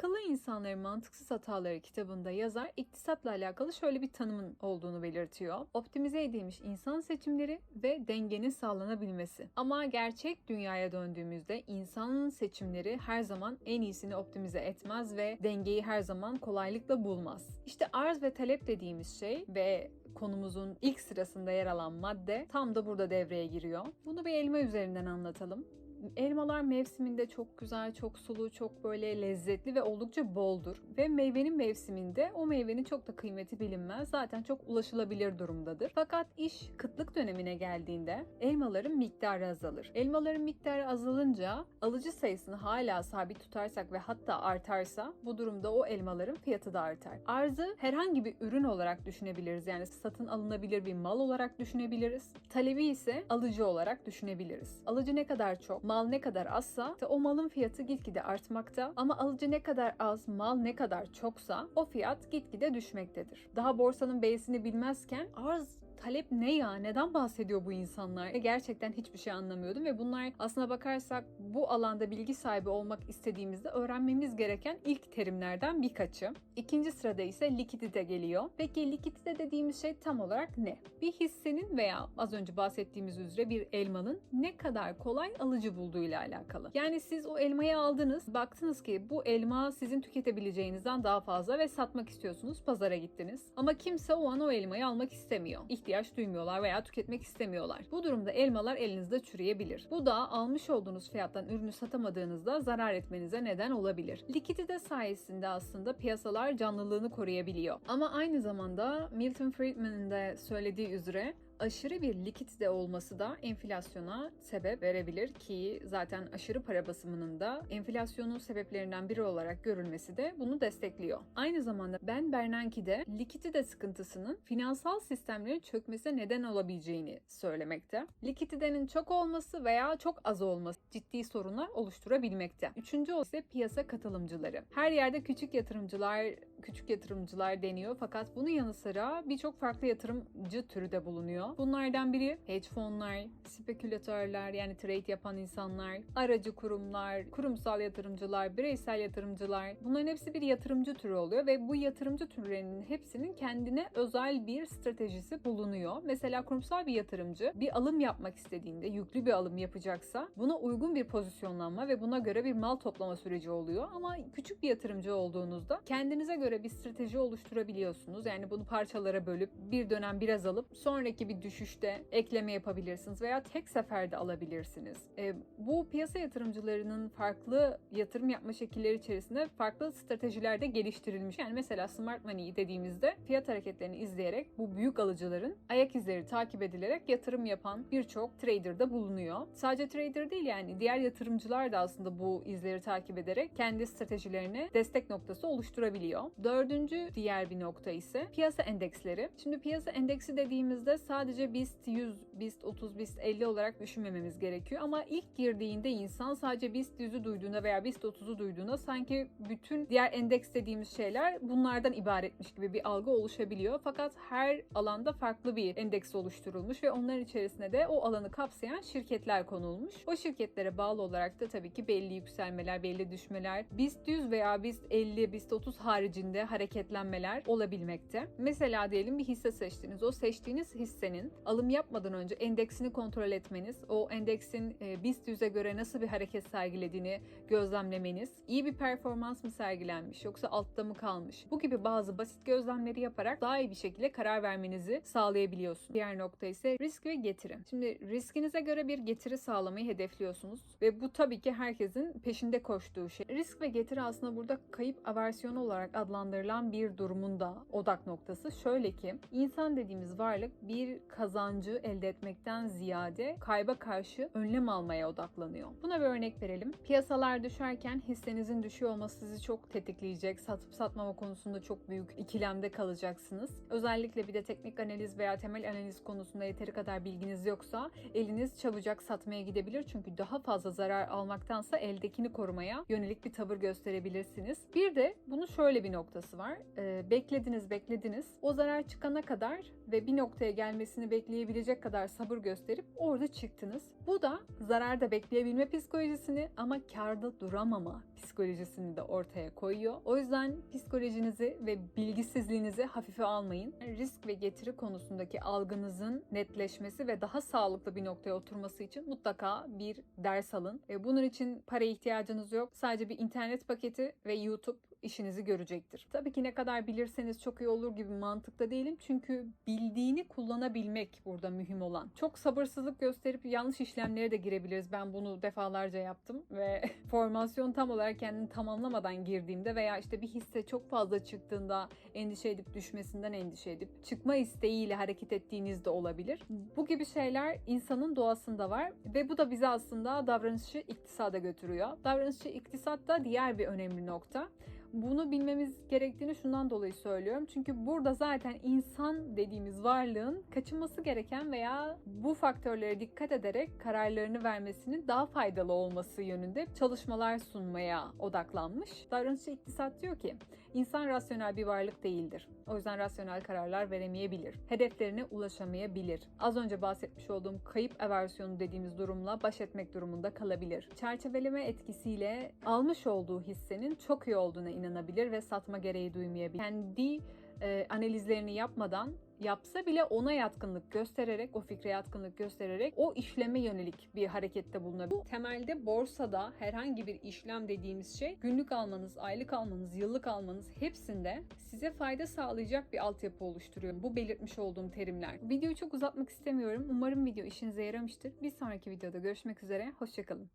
Akıllı İnsanların Mantıksız Hataları kitabında yazar iktisatla alakalı şöyle bir tanımın olduğunu belirtiyor. Optimize edilmiş insan seçimleri ve dengenin sağlanabilmesi. Ama gerçek dünyaya döndüğümüzde insanın seçimleri her zaman en iyisini optimize etmez ve dengeyi her zaman kolaylıkla bulmaz. İşte arz ve talep dediğimiz şey ve konumuzun ilk sırasında yer alan madde tam da burada devreye giriyor. Bunu bir elma üzerinden anlatalım. Elmalar mevsiminde çok güzel, çok sulu, çok böyle lezzetli ve oldukça boldur. Ve meyvenin mevsiminde o meyvenin çok da kıymeti bilinmez. Zaten çok ulaşılabilir durumdadır. Fakat iş kıtlık dönemine geldiğinde elmaların miktarı azalır. Elmaların miktarı azalınca alıcı sayısını hala sabit tutarsak ve hatta artarsa bu durumda o elmaların fiyatı da artar. Arzı herhangi bir ürün olarak düşünebiliriz. Yani satın alınabilir bir mal olarak düşünebiliriz. Talebi ise alıcı olarak düşünebiliriz. Alıcı ne kadar çok, mal ne kadar azsa o malın fiyatı gitgide artmakta ama alıcı ne kadar az, mal ne kadar çoksa o fiyat gitgide düşmektedir. Daha borsanın B'sini bilmezken arz talep ne ya? Neden bahsediyor bu insanlar? Ve gerçekten hiçbir şey anlamıyordum ve bunlar aslına bakarsak bu alanda bilgi sahibi olmak istediğimizde öğrenmemiz gereken ilk terimlerden birkaçı. İkinci sırada ise likidite geliyor. Peki likidite dediğimiz şey tam olarak ne? Bir hissenin veya az önce bahsettiğimiz üzere bir elmanın ne kadar kolay alıcı bulduğuyla alakalı. Yani siz o elmayı aldınız, baktınız ki bu elma sizin tüketebileceğinizden daha fazla ve satmak istiyorsunuz, pazara gittiniz. Ama kimse o an o elmayı almak istemiyor. İhtiyaç duymuyorlar veya tüketmek istemiyorlar. Bu durumda elmalar elinizde çürüyebilir. Bu da almış olduğunuz fiyattan ürünü satamadığınızda zarar etmenize neden olabilir. Likidite sayesinde aslında piyasalar canlılığını koruyabiliyor. Ama aynı zamanda Milton Friedman'ın da söylediği üzere aşırı bir likidite olması da enflasyona sebep verebilir ki zaten aşırı para basımının da enflasyonun sebeplerinden biri olarak görülmesi de bunu destekliyor. Aynı zamanda Ben Bernanke likidite sıkıntısının finansal sistemlerin çökmesine neden olabileceğini söylemekte. Likiditenin çok olması veya çok az olması ciddi sorunlar oluşturabilmekte. Üçüncü ise piyasa katılımcıları. Her yerde küçük yatırımcılar küçük yatırımcılar deniyor fakat bunun yanı sıra birçok farklı yatırımcı türü de bulunuyor. Bunlardan biri hedge fonlar, spekülatörler yani trade yapan insanlar, aracı kurumlar, kurumsal yatırımcılar, bireysel yatırımcılar. Bunların hepsi bir yatırımcı türü oluyor ve bu yatırımcı türlerinin hepsinin kendine özel bir stratejisi bulunuyor. Mesela kurumsal bir yatırımcı bir alım yapmak istediğinde, yüklü bir alım yapacaksa buna uygun bir pozisyonlanma ve buna göre bir mal toplama süreci oluyor. Ama küçük bir yatırımcı olduğunuzda kendinize göre bir strateji oluşturabiliyorsunuz. Yani bunu parçalara bölüp bir dönem biraz alıp sonraki bir düşüşte ekleme yapabilirsiniz veya tek seferde alabilirsiniz. E, bu piyasa yatırımcılarının farklı yatırım yapma şekilleri içerisinde farklı stratejiler de geliştirilmiş. Yani mesela smart money dediğimizde fiyat hareketlerini izleyerek bu büyük alıcıların ayak izleri takip edilerek yatırım yapan birçok trader da bulunuyor. Sadece trader değil yani diğer yatırımcılar da aslında bu izleri takip ederek kendi stratejilerine destek noktası oluşturabiliyor. Dördüncü diğer bir nokta ise piyasa endeksleri. Şimdi piyasa endeksi dediğimizde sadece BIST 100, BIST 30, BIST 50 olarak düşünmememiz gerekiyor. Ama ilk girdiğinde insan sadece BIST 100'ü duyduğunda veya BIST 30'u duyduğunda sanki bütün diğer endeks dediğimiz şeyler bunlardan ibaretmiş gibi bir algı oluşabiliyor. Fakat her alanda farklı bir endeks oluşturulmuş ve onların içerisine de o alanı kapsayan şirketler konulmuş. O şirketlere bağlı olarak da tabii ki belli yükselmeler, belli düşmeler, BIST 100 veya BIST 50, BIST 30 haricinde hareketlenmeler olabilmekte. Mesela diyelim bir hisse seçtiniz. O seçtiğiniz hissenin alım yapmadan önce endeksini kontrol etmeniz, o endeksin e, BIST 100'e göre nasıl bir hareket sergilediğini gözlemlemeniz, iyi bir performans mı sergilenmiş yoksa altta mı kalmış? Bu gibi bazı basit gözlemleri yaparak daha iyi bir şekilde karar vermenizi sağlayabiliyorsunuz. Diğer nokta ise risk ve getiri. Şimdi riskinize göre bir getiri sağlamayı hedefliyorsunuz ve bu tabii ki herkesin peşinde koştuğu şey. Risk ve getiri aslında burada kayıp aversiyonu olarak adlandırılan bir durumun da odak noktası. Şöyle ki insan dediğimiz varlık bir kazancı elde etmekten ziyade kayba karşı önlem almaya odaklanıyor. Buna bir örnek verelim. Piyasalar düşerken hissenizin düşüyor olması sizi çok tetikleyecek. Satıp satmama konusunda çok büyük ikilemde kalacaksınız. Özellikle bir de teknik analiz veya temel analiz konusunda yeteri kadar bilginiz yoksa eliniz çabucak satmaya gidebilir. Çünkü daha fazla zarar almaktansa eldekini korumaya yönelik bir tavır gösterebilirsiniz. Bir de bunu şöyle bir noktası var. Ee, beklediniz beklediniz. O zarar çıkana kadar ve bir noktaya gelmesi gelmesini bekleyebilecek kadar sabır gösterip orada çıktınız. Bu da zararda bekleyebilme psikolojisini ama karda duramama psikolojisini de ortaya koyuyor. O yüzden psikolojinizi ve bilgisizliğinizi hafife almayın. Risk ve getiri konusundaki algınızın netleşmesi ve daha sağlıklı bir noktaya oturması için mutlaka bir ders alın. E, Bunun için paraya ihtiyacınız yok. Sadece bir internet paketi ve YouTube işinizi görecektir. Tabii ki ne kadar bilirseniz çok iyi olur gibi mantıkta değilim. Çünkü bildiğini kullanabilmek burada mühim olan. Çok sabırsızlık gösterip yanlış işlemlere de girebiliriz. Ben bunu defalarca yaptım ve formasyon tam olarak kendini tamamlamadan girdiğimde veya işte bir hisse çok fazla çıktığında endişe edip düşmesinden endişe edip çıkma isteğiyle hareket ettiğiniz de olabilir. Bu gibi şeyler insanın doğasında var ve bu da bizi aslında davranışçı iktisada götürüyor. Davranışçı iktisat da diğer bir önemli nokta. Bunu bilmemiz gerektiğini şundan dolayı söylüyorum. Çünkü burada zaten insan dediğimiz varlığın kaçınması gereken veya bu faktörlere dikkat ederek kararlarını vermesinin daha faydalı olması yönünde çalışmalar sunmaya odaklanmış. Davranışçı iktisat diyor ki insan rasyonel bir varlık değildir. O yüzden rasyonel kararlar veremeyebilir. Hedeflerine ulaşamayabilir. Az önce bahsetmiş olduğum kayıp eversiyonu dediğimiz durumla baş etmek durumunda kalabilir. Çerçeveleme etkisiyle almış olduğu hissenin çok iyi olduğuna inanabilir ve satma gereği duymayabilir. Kendi e, analizlerini yapmadan yapsa bile ona yatkınlık göstererek, o fikre yatkınlık göstererek o işleme yönelik bir harekette bulunabilir. Bu temelde borsada herhangi bir işlem dediğimiz şey günlük almanız, aylık almanız, yıllık almanız hepsinde size fayda sağlayacak bir altyapı oluşturuyor. Bu belirtmiş olduğum terimler. Videoyu çok uzatmak istemiyorum. Umarım video işinize yaramıştır. Bir sonraki videoda görüşmek üzere. Hoşçakalın.